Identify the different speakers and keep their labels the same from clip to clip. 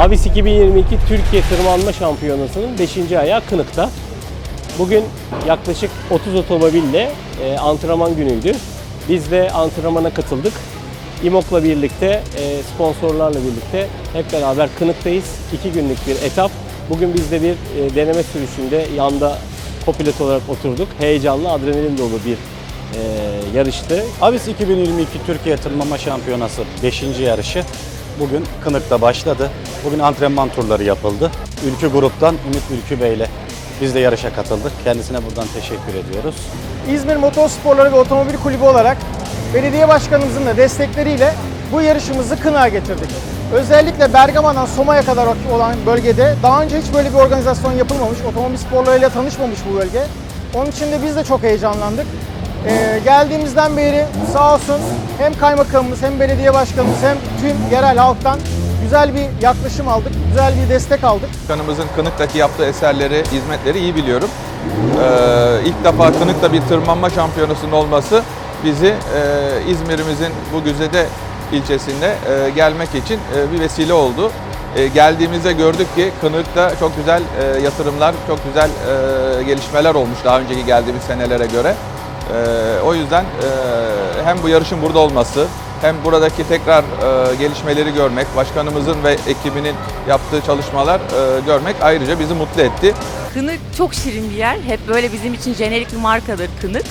Speaker 1: Avis 2022 Türkiye Tırmanma Şampiyonası'nın 5. ayağı Kınık'ta. Bugün yaklaşık 30 otomobille e, antrenman günüydü. Biz de antrenmana katıldık. İMOK'la birlikte, e, sponsorlarla birlikte hep beraber Kınık'tayız. İki günlük bir etap. Bugün biz de bir e, deneme sürüşünde yanda kopilot olarak oturduk. Heyecanlı, adrenalin dolu bir e, yarıştı.
Speaker 2: Avis 2022 Türkiye Tırmanma Şampiyonası 5. yarışı bugün Kınık'ta başladı. Bugün antrenman turları yapıldı. Ülkü Grup'tan Ümit Ülkü Bey ile biz de yarışa katıldık. Kendisine buradan teşekkür ediyoruz.
Speaker 3: İzmir Motorsporları ve Otomobil Kulübü olarak belediye başkanımızın da destekleriyle bu yarışımızı Kınık'a getirdik. Özellikle Bergama'dan Soma'ya kadar olan bölgede daha önce hiç böyle bir organizasyon yapılmamış, otomobil sporlarıyla tanışmamış bu bölge. Onun için de biz de çok heyecanlandık. Ee, geldiğimizden beri sağ olsun hem kaymakamımız hem belediye başkanımız hem tüm yerel halktan güzel bir yaklaşım aldık, güzel bir destek aldık.
Speaker 4: Başkanımızın Kınık'taki yaptığı eserleri, hizmetleri iyi biliyorum. Ee, ilk defa Kınık'ta bir tırmanma şampiyonasının olması bizi e, İzmir'imizin bu güzide ilçesinde e, gelmek için e, bir vesile oldu. E, geldiğimizde gördük ki Kınık'ta çok güzel e, yatırımlar, çok güzel e, gelişmeler olmuş daha önceki geldiğimiz senelere göre. E, o yüzden e, hem bu yarışın burada olması, hem buradaki tekrar e, gelişmeleri görmek, başkanımızın ve ekibinin yaptığı çalışmalar e, görmek ayrıca bizi mutlu etti.
Speaker 5: Kınık çok şirin bir yer. Hep böyle bizim için jenerik bir markadır Kınık.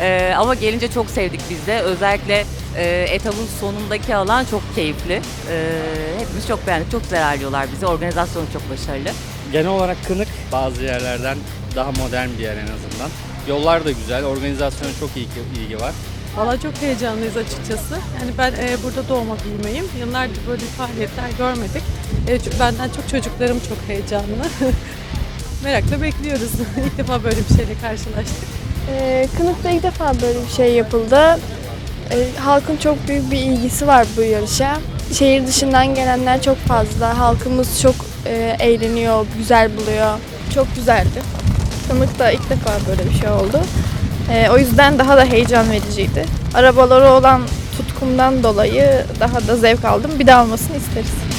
Speaker 5: Ee, ama gelince çok sevdik biz de. Özellikle e, etabın sonundaki alan çok keyifli. Ee, hepimiz çok beğendik. Çok güzel ağırlıyorlar bizi. Organizasyonu çok başarılı.
Speaker 6: Genel olarak kınık bazı yerlerden daha modern bir yer en azından. Yollar da güzel, organizasyona çok iyi ilgi var.
Speaker 7: Valla çok heyecanlıyız açıkçası. Yani ben e, burada doğma büyümeyim. Yıllardır böyle faaliyetler görmedik. E, benden çok çocuklarım çok heyecanlı. Merakla bekliyoruz. İlk defa böyle bir şeyle karşılaştık.
Speaker 8: Ee, Kınık'ta ilk defa böyle bir şey yapıldı. Ee, halkın çok büyük bir ilgisi var bu yarışa. Şehir dışından gelenler çok fazla. Halkımız çok e, eğleniyor, güzel buluyor. Çok güzeldi. Kınık'ta ilk defa böyle bir şey oldu. Ee, o yüzden daha da heyecan vericiydi. Arabaları olan tutkumdan dolayı daha da zevk aldım. Bir daha olmasını isteriz.